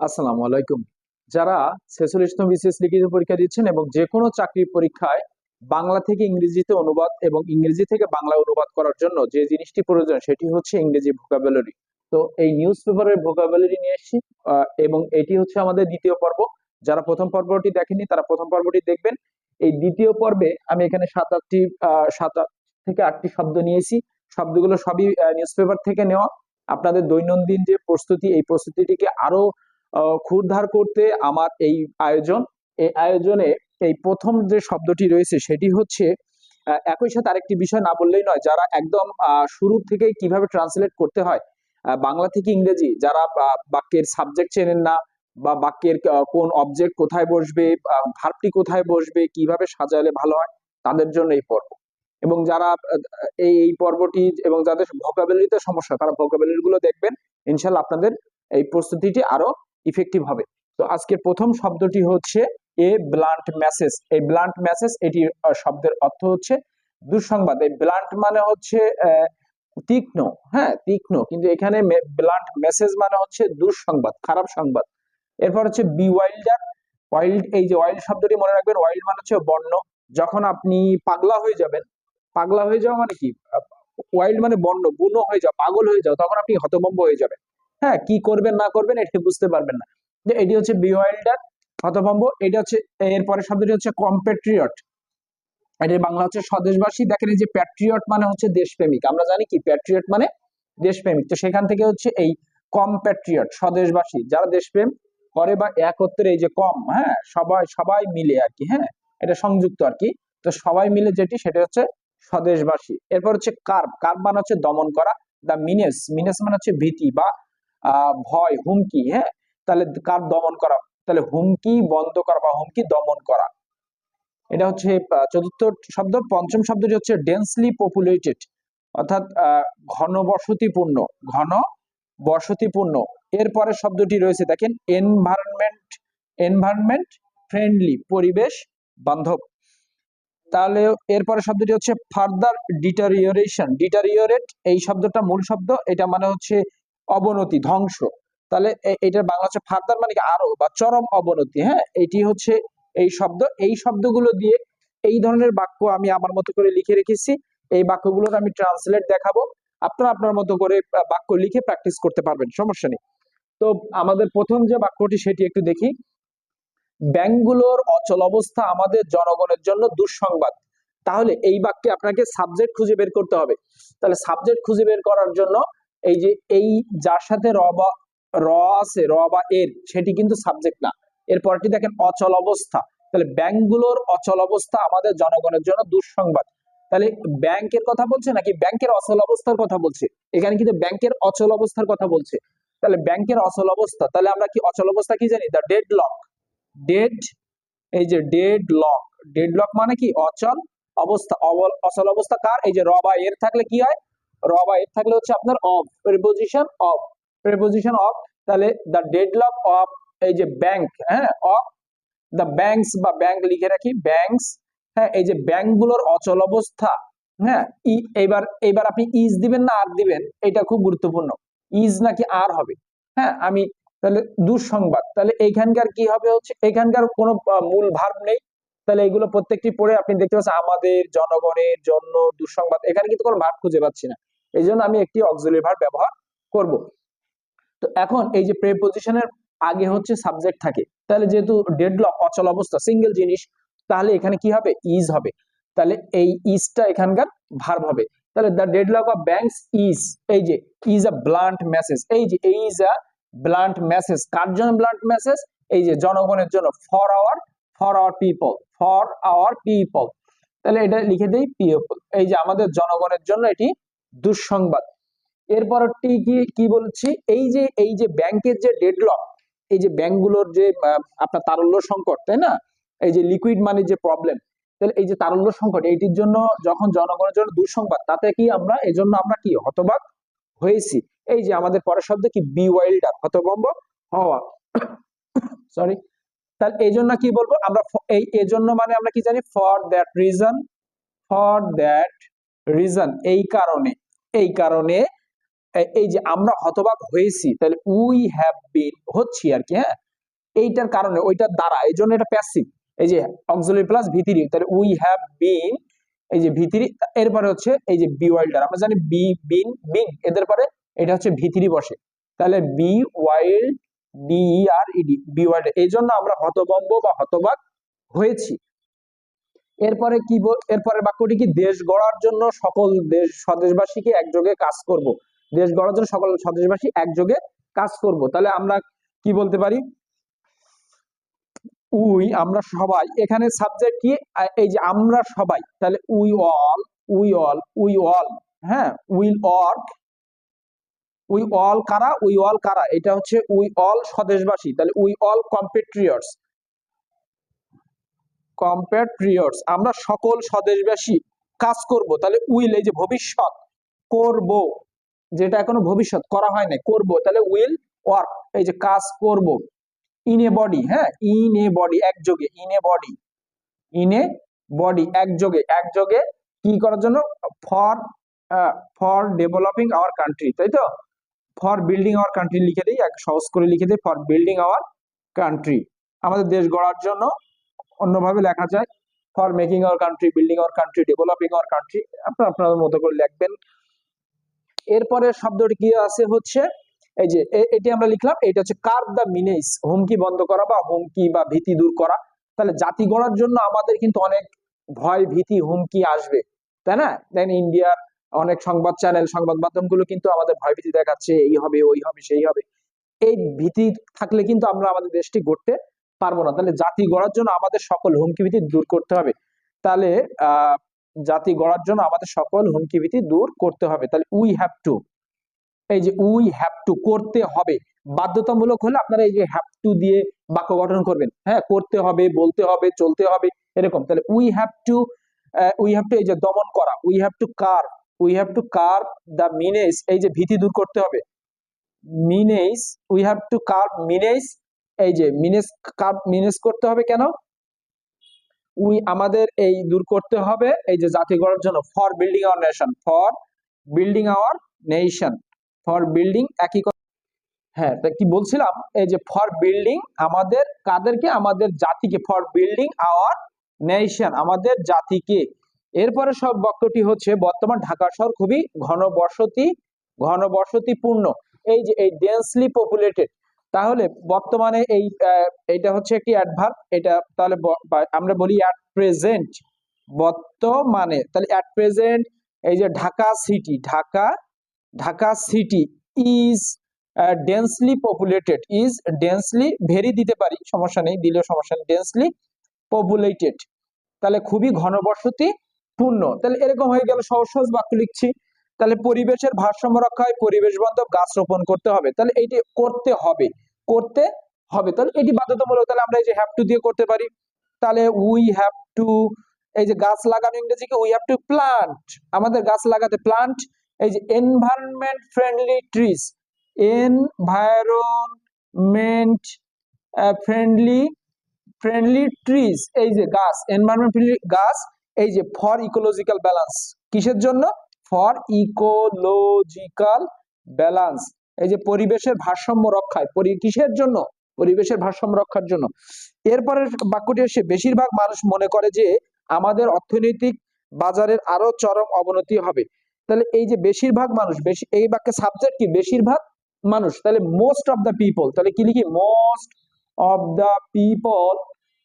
আসসালামু আলাইকুম। যারা ছেচল্লিশতম বিসিএস লিখিত পরীক্ষা দিচ্ছেন এবং যে কোনো চাকরির পরীক্ষায় বাংলা থেকে ইংরেজিতে অনুবাদ এবং ইংরেজি থেকে বাংলা অনুবাদ করার জন্য যে জিনিসটি প্রয়োজন সেটি হচ্ছে ইংরেজি ভোকাবুলারি তো এই নিউজ পেপারের ভোকাবুলারি নিয়ে এসেছি এবং এটি হচ্ছে আমাদের দ্বিতীয় পর্ব। যারা প্রথম পর্বটি দেখেনি তারা প্রথম পর্বটি দেখবেন। এই দ্বিতীয় পর্বে আমি এখানে সাত আটটি সাত থেকে আটটি শব্দ নিয়েছি। শব্দগুলো সবই নিউজ পেপার থেকে নেওয়া। আপনাদের দৈনন্দিন যে প্রস্তুতি, এই প্রস্তুতিটিকে আরও ক্ষুরধার করতে আমার এই আয়োজন। এই আয়োজনে এই প্রথম যে শব্দটি রয়েছে সেটি হচ্ছে একই সাথে আরেকটি বিষয় না বললেই নয়, যারা একদম শুরু থেকে কীভাবে ট্রান্সলেট করতে হয় বাংলা থেকে ইংরেজি, যারা বাক্যের সাবজেক্ট চেনেন না বা বাক্যের কোন অবজেক্ট কোথায় বসবে ভার্বটি কোথায় বসবে, কীভাবে সাজালে ভালো হয়, তাদের জন্য এই পর্ব। এবং যারা এই এই পর্বটি এবং যাদের ভোকাবুলারিতে সমস্যা তারা ভোকাবুলারি গুলো দেখবেন ইনশাল্লাহ আপনাদের এই প্রস্তুতিটি আরও ইফেক্টিভ হবে। তো আজকের প্রথম শব্দটি হচ্ছে এ ব্লান্ট মেসেজ এই ব্লান্ট মেসেজ এটি শব্দের অর্থ হচ্ছে দুঃসংবাদ। এই ব্লান্ট মানে হচ্ছে তীক্ষ্ণ। হ্যাঁ তীক্ষ্ণ। কিন্তু এখানে ব্লান্ট মেসেজ মানে হচ্ছে দুঃসংবাদ, খারাপ সংবাদ। এরপর হচ্ছে বি ওয়াইল্ডার ওয়াইল্ড এই যে ওয়াইল্ড শব্দটি মনে রাখবেন ওয়াইল্ড মানে হচ্ছে বন্য। যখন আপনি পাগলা হয়ে যাবেন, পাগলা হয়ে যাওয়া মানে কি? ওয়াইল্ড মানে বন্য, বুনো হয়ে যাও পাগল হয়ে যাও তখন আপনি হতভম্ব হয়ে যাবেন। হ্যাঁ কি করবেন, না করবেন, এটা বুঝতে পারবেন না। এটি হচ্ছে বিওয়াইল্ডার হতভম্ব, এটা হচ্ছে এরপরে শব্দটি হচ্ছে কম্পেট্রিয়ট এটির বাংলা হচ্ছে স্বদেশবাসী, দেখেন এই যে প্যাট্রিয়ট মানে হচ্ছে দেশপ্রেমিক। আমরা জানি কি? প্যাট্রিয়ট মানে দেশপ্রেমিক। তো সেখান থেকে হচ্ছে এই কম্প্যাট্রিয়ট স্বদেশবাসী, যারা দেশপ্রেম করে বা একত্রে এই যে কম হ্যাঁ সবাই সবাই মিলে আর কি হ্যাঁ এটা সংযুক্ত আর কি। তো সবাই মিলে যেটি, সেটা হচ্ছে স্বদেশবাসী। এরপর হচ্ছে কার্ব কার্ব মানে হচ্ছে দমন করা দা মিনেস মিনেস মানে হচ্ছে ভীতি বা ভয় হুমকি হ্যাঁ? তাহলে কার দমন করা? তাহলে হুমকি বন্ধ করা বা হুমকি দমন করা। এটা হচ্ছে চতুর্থ শব্দ। পঞ্চম শব্দটি হচ্ছে ডেন্সলি পপুলেটেড অর্থাৎ আহ, ঘনবসতিপূর্ণ ঘন বসতিপূর্ণ। এরপরে শব্দটি রয়েছে দেখেন এনভায়রনমেন্ট এনভায়রনমেন্ট ফ্রেন্ডলি পরিবেশ বান্ধব। তাহলে এরপরে শব্দটি হচ্ছে ফার্দার ডিটারিওরেশন ডিটারিওরেট এই শব্দটা মূল শব্দ এটা মানে হচ্ছে অবনতি, ধ্বংস। তাহলে এ- এটার বাংলা হচ্ছে ফার্দার মানে কি? আরও বা চরম অবনতি হ্যাঁ? এটি হচ্ছে এই শব্দ। এই শব্দগুলো দিয়ে এই ধরনের বাক্য আমি আমার মতো করে লিখে রেখেছি। এই বাক্যগুলোর আমি ট্রান্সলেট দেখাবো। আপনারা আপনার মতো করে বাক্য লিখে প্র্যাকটিস করতে পারবেন, সমস্যা নেই। তো আমাদের প্রথম যে বাক্যটি, সেটি একটু দেখি। ব্যাংকগুলোর অচল অবস্থা আমাদের জনগণের জন্য দুঃসংবাদ। তাহলে এই বাক্যে আপনাকে সাবজেক্ট খুঁজে বের করতে হবে। তাহলে সাবজেক্ট খুঁজে বের করার জন্য এই যে এই যার সাথে র বা, র আছে, র বা এর, সেটি কিন্তু সাবজেক্ট না। এর পরটি দেখেন অচল অবস্থা। তাহলে ব্যাংকগুলোর অচল অবস্থা আমাদের জনগণের জন্য দুঃসংবাদ। তাহলে ব্যাংকের কথা বলছে নাকি ব্যাংকের অচল অবস্থার কথা বলছে? এখানে কিন্তু ব্যাংকের অচল অবস্থার কথা বলছে। তাহলে ব্যাংকের অচল অবস্থা, তাহলে আমরা কি অচল অবস্থা কি জানি? দ্য ডেড লক ডেড এই যে ডেড লক ডেড লক মানে কি? অচল অবস্থা। অচল অবস্থা কার? এই যে র বা এর থাকলে কি হয়? থাকলে হচ্ছে আপনার অফ অফ অফ তাহলে দ্য ডেড লক অফ এই যে ব্যাংক হ্যাঁ অফ ব্যাংকস বা ব্যাংক লিখে রাখি ব্যাংকস হ্যাঁ এই যে ব্যাংকগুলোর অচল অবস্থা হ্যাঁ ই, এবার এবার আপনি ইজ দিবেন না আর দিবেন, এটা খুব গুরুত্বপূর্ণ ইজ নাকি আর হবে হ্যাঁ আমি তাহলে দুঃসংবাদ, তাহলে এইখানকার কি হবে হচ্ছে, এখানকার কোনো মূল ভার্ব নেই তাহলে এগুলো প্রত্যেকটি পড়ে আপনি দেখতে পাচ্ছেন আমাদের, জনগণের জন্য দুঃসংবাদ। এখানে কিন্তু কোনো ভার্ব খুঁজে পাচ্ছি না। এই জন্য আমি একটি অক্সিলারি ভার্ব ব্যবহার করব। তো এখন এই যে প্রেপোজিশনের আগে হচ্ছে সাবজেক্ট থাকে, তাহলে যেহেতু ডেডলক অচল অবস্থা সিঙ্গেল জিনিস, তাহলে এখানে কি হবে? ইজ হবে। তাহলে এই ইজটা এখানকার ভার্ব হবে। তাহলে the deadlock of banks is এই যে ইজ আ ব্লান্ট মেসেজ এই যে ইজ আ ব্লান্ট মেসেজ কার জন্য ব্লান্ট মেসেজ এই যে জনগণের জন্য for our for our people for our people তাহলে এটা লিখে দেই পিপল এই যে আমাদের জনগণের জন্য এটি দুঃসংবাদ। এরপরটি কি কি বলছি? এই যে এই যে ব্যাংকের যে ডেডলক এই যে ব্যাংকগুলোর যে আপনার তারল্য সংকট, তাই না? এই যে লিকুইড মানির যে প্রবলেম তাহলে এই যে তারল্য সংকট, এইটির জন্য যখন জনগণের জন্য দুঃসংবাদ, তাতে কি আমরা, এই জন্য আমরা কি হতবাক হয়েছি? এই যে আমাদের পরের শব্দ কি বি ওয়াইল্ডার হতভম্ব হওয়া। সরি তাহলে এই জন্য কি বলব? আমরা ফ- এই এজন্য মানে আমরা কি জানি? For that reason for that reason এই কারণে এই কারণে এই যে আমরা হতবাক হয়েছি, তাহলে উই হ্যাভ বিন হচ্ছি আর কি হ্যাঁ? এইটার কারণে, ওইটার দ্বারা, এই জন্য এটা প্যাসিভ এই যে অক্সিলারি প্লাস ভিতিরি তাহলে উই হ্যাভ বিন এই যে ভিতিরি এরপরে হচ্ছে এই যে বি ওয়াইল্ডার আমরা জানি বি বিন বিং এদের পরে এটা হচ্ছে ভিতিরি বসে, তাহলে বি ওয়াইল্ড কি বল বাক্যটি কি, দেশ গড়ার জন্য সকল দেশ, স্বদেশবাসীকে একযোগে কাজ করব। দেশ গড়ার জন্য সকল স্বদেশবাসী একযোগে কাজ করব। তাহলে আমরা কি বলতে পারি? উই, আমরা সবাই। এখানে সাবজেক্ট কি? এই যে আমরা সবাই, তাহলে we all we all we all হ্যাঁ উইল ওয়ার্ক উই অল কারা? উই অল কারা? এটা হচ্ছে উই অল স্বদেশবাসী। তাহলে উই অল কম্পেট্রিয়টস। কম্পেট্রিয়টস। আমরা সকল স্বদেশবাসী কাজ করব। তাহলে উইল, এই যে ভবিষ্যৎ, করব। যেটা এখনও ভবিষ্যৎ, করা হয় না করব। তাহলে উইল ওয়ার্ক, এই যে কাজ করব। ইন এ বডি হ্যাঁ? ইন এ বডি একযোগে in a body. In a body একযোগে একযোগে কি করার জন্য? For for developing our country, তাই তো? ফর বিল্ডিং আওয়ার কান্ট্রি লিখে দিই, এক সহজ করে লিখে দিই ফর বিল্ডিং আওয়ার কান্ট্রি আমাদের দেশ গড়ার জন্য অন্যভাবে লেখা যায় for making our country building our country developing our country আপনারা আপনাদের মতো করে লিখবেন। এরপরে শব্দটি কি আছে হচ্ছে, এই যে এটি আমরা লিখলাম এটা হচ্ছে কার দ্য মিনেস হুমকি বন্ধ করা বা হুমকি বা ভীতি দূর করা। তাহলে জাতি গড়ার জন্য আমাদের কিন্তু অনেক ভয়, ভীতি, হুমকি আসবে, তাই না? দেন ইন্ডিয়ার অনেক সংবাদ চ্যানেল, সংবাদ মাধ্যমগুলো কিন্তু আমাদের ভয় ভীতি দেখাচ্ছে, এই হবে, ওই হবে, সেই হবে। এই ভীতি থাকলে কিন্তু আমরা আমাদের দেশটি গড়তে পারব না। তাহলে জাতি গড়ার জন্য আমাদের সকল হুমকি ভীতি দূর করতে হবে। তাহলে জাতি গড়ার জন্য আমাদের সকল হুমকি ভীতি দূর করতে হবে। তাহলে উই হ্যাভ টু এই যে উই হ্যাভ টু করতে হবে। বাধ্যতামূলক হলে আপনারা এই যে হ্যাভ টু দিয়ে বাক্য গঠন করবেন। হ্যাঁ করতে হবে, বলতে হবে, চলতে হবে, এরকম। তাহলে we have to we have to এই যে দমন করা we have to curb we have to curb the menace এই যে ভীতি দূর করতে হবে। Menace we have to curb menace এই যে মিনেস কার মিনেস করতে হবে কেন? উই আমাদের এই দূর করতে হবে এই যে জাতি গড়ার জন্য for building our nation for building our nation for building একই হ্যাঁ তা কি বলছিলাম? এই যে ফর বিল্ডিং আমাদের, কাদেরকে? আমাদের জাতিকে ফর বিল্ডিং আওয়ার নেশন আমাদের জাতিকে। এরপরে সব বাক্যটি হচ্ছে বর্তমান ঢাকা শহর, খুবই ঘন বসতি ঘনবসতি ঘনবসতিপূর্ণ এই যে, এই ডেন্সলি পপুলেটেড তাহলে বর্তমানে এই এটা হচ্ছে একটি অ্যাডভার্ব এটা তাহলে আমরা বলি অ্যাট প্রেজেন্ট বর্তমানে। তাহলে অ্যাট প্রেজেন্ট এই যে Dhaka city Dhaka Dhaka city is densely populated is densely very দিতে পারি, সমস্যা নেই, দিলেও সমস্যা নেই ডেন্সলি পপুলেটেড তাহলে খুবই ঘনবসতি পূর্ণ। তাহলে এরকম হয়ে গেল, সহজ সহজ বাক্য লিখছি। তাহলে পরিবেশের ভারসাম্য রক্ষায় পরিবেশ বান্ধব গাছ রোপণ করতে হবে। তাহলে এইটি করতে হবে। করতে হবে। তাহলে এটি বাধ্যতামূলক। তাহলে আমরা এই যে হ্যাভ টু দিয়ে করতে পারি। তাহলে উই হ্যাভ টু এই যে গাছ লাগানো ইংরেজি কি উই হ্যাভ টু প্লান্ট আমাদের গাছ লাগাতে প্লান্ট এই যে environment friendly trees environment friendly friendly trees এই যে গাছ এনভায়রনমেন্ট ফ্রেন্ডলি গাছ। এই যে ফর ইকোলজিক্যাল ব্যালেন্স কিসের জন্য? ফর ইকোলজিক্যাল ব্যালেন্স এই যে পরিবেশের ভারসাম্য রক্ষায় কিসের জন্য? পরিবেশের ভারসাম্য রক্ষার জন্য। এরপরে বাক্যটি এসে বেশিরভাগ মানুষ মনে করে যে আমাদের অর্থনৈতিক বাজারের আরও চরম অবনতি হবে। তাহলে এই যে বেশিরভাগ মানুষ, বেশি, এই বাক্যে সাবজেক্ট কি? বেশিরভাগ মানুষ। তাহলে মোস্ট অফ দ্য পিপল তাহলে কি লিখি? Most of the people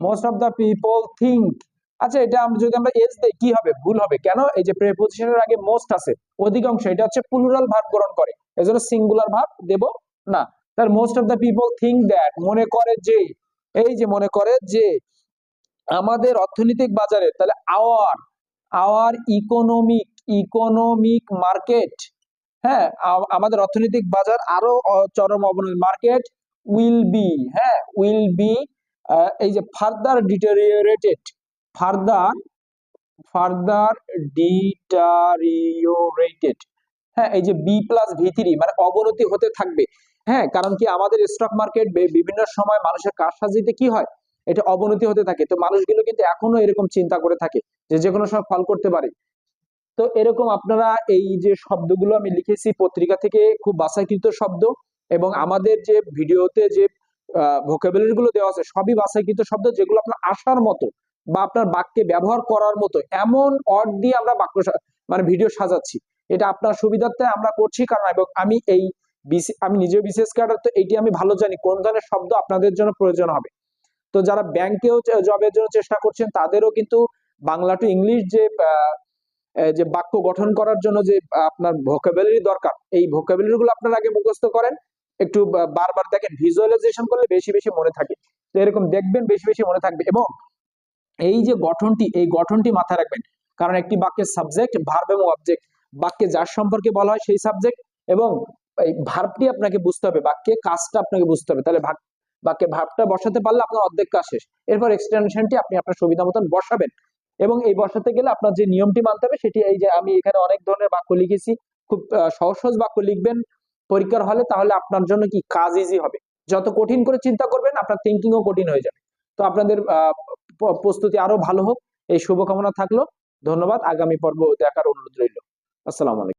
most of the people think আচ্ছা এটা আমরা যদি আমরা এজ দেই, কি হবে? ভুল হবে। কেন? এই যে প্রেপোজিশনের আগে মোস্ট আছে। অধিকাংশ, এটা হচ্ছে প্লুরাল ভার্ব গ্রহণ করে। এজন্য সিঙ্গুলার ভার্ব দেব না। তার most of the people think that মনে করে যে, এই যে মনে করে যে, আমাদের অর্থনৈতিক বাজারে, তাহলে our our economic economic market হ্যাঁ আমাদের অর্থনৈতিক বাজার আরও চরম অবনতি মার্কেট উইল বি হ্যাঁ উইল বি এই যে further deteriorated further further deteriorated হ্যাঁ এই যে বি প্লাস ভি থ্রি মানে অবনতি হতে থাকবে। হ্যাঁ কারণ কি আমাদের স্টক মার্কেট বিভিন্ন সময় মানুষের কারসাজিতে কি হয়? এটা অবনতি হতে থাকে। তো মানুষগুলো কিন্তু এখনও এরকম চিন্তা করে থাকে যে যে কোনো সময় ফল করতে পারে। তো এরকম আপনারা এই যে শব্দগুলো আমি লিখেছি পত্রিকা থেকে খুব বাছাইকৃত শব্দ এবং আমাদের যে ভিডিওতে যে ভোকাবুলারি গুলো দেওয়া আছে সবই বাছাইকৃত শব্দ যেগুলো আপনার আসার মতো। বা আপনার বাক্যে ব্যবহার করার মতো এমন অর্ড দিয়ে আমরা বাক্য মানে ভিডিও সাজাচ্ছি। এটা আপনার সুবিধার্থে আমরা করছি, কারণ এবং আমি এই আমি নিজেও বিসিএস ক্যাডার তো এইটি আমি ভালো জানি, কোন ধরনের শব্দ আপনাদের জন্য প্রয়োজন হবে। তো যারা ব্যাংকেও জবের জন্য চেষ্টা করছেন, তাদেরও কিন্তু বাংলা টু ইংলিশ যে যে বাক্য গঠন করার জন্য যে আপনার ভোকাবুলারি দরকার, এই ভোকাবুলারি গুলো আপনার আগে মুখস্থ করেন। একটু বারবার দেখেন ভিজুয়ালাইজেশন করলে বেশি বেশি মনে থাকে। তো এরকম দেখবেন, বেশি বেশি মনে থাকবে। এবং এই যে গঠনটি, এই গঠনটি মাথায় রাখবেন। কারণ একটি বাক্যের সাবজেক্ট ভার্ব এবং অবজেক্ট বাক্যে যার সম্পর্কে বলা হয় সেই সাবজেক্ট এবং এই ভার্বটি আপনাকে বুঝতে হবে। বাক্যে কাজটা আপনাকে বুঝতে হবে। তাহলে বাক্যে ভার্বটা বসাতে পারলে আপনার অর্ধেক কাজ শেষ। এরপর এক্সটেনশনটি আপনি আপনার সুবিধা মতন বসাবেন এবং এই বসাতে গেলে আপনার যে নিয়মটি মানতে হবে সেটি এই যে আমি এখানে অনেক ধরনের বাক্য লিখেছি। খুব সহজ সহজ বাক্য লিখবেন। পরীক্ষার হলে তাহলে আপনার জন্য কি কাজ ইজি হবে। যত কঠিন করে চিন্তা করবেন, আপনার থিঙ্কিংও কঠিন হয়ে যাবে। তো আপনাদের প্রস্তুতি আরও ভালো হোক। এই শুভকামনা থাকল। ধন্যবাদ। আগামী পর্ব দেখার অনুরোধ রইল। আসসালাম আলাইকুম।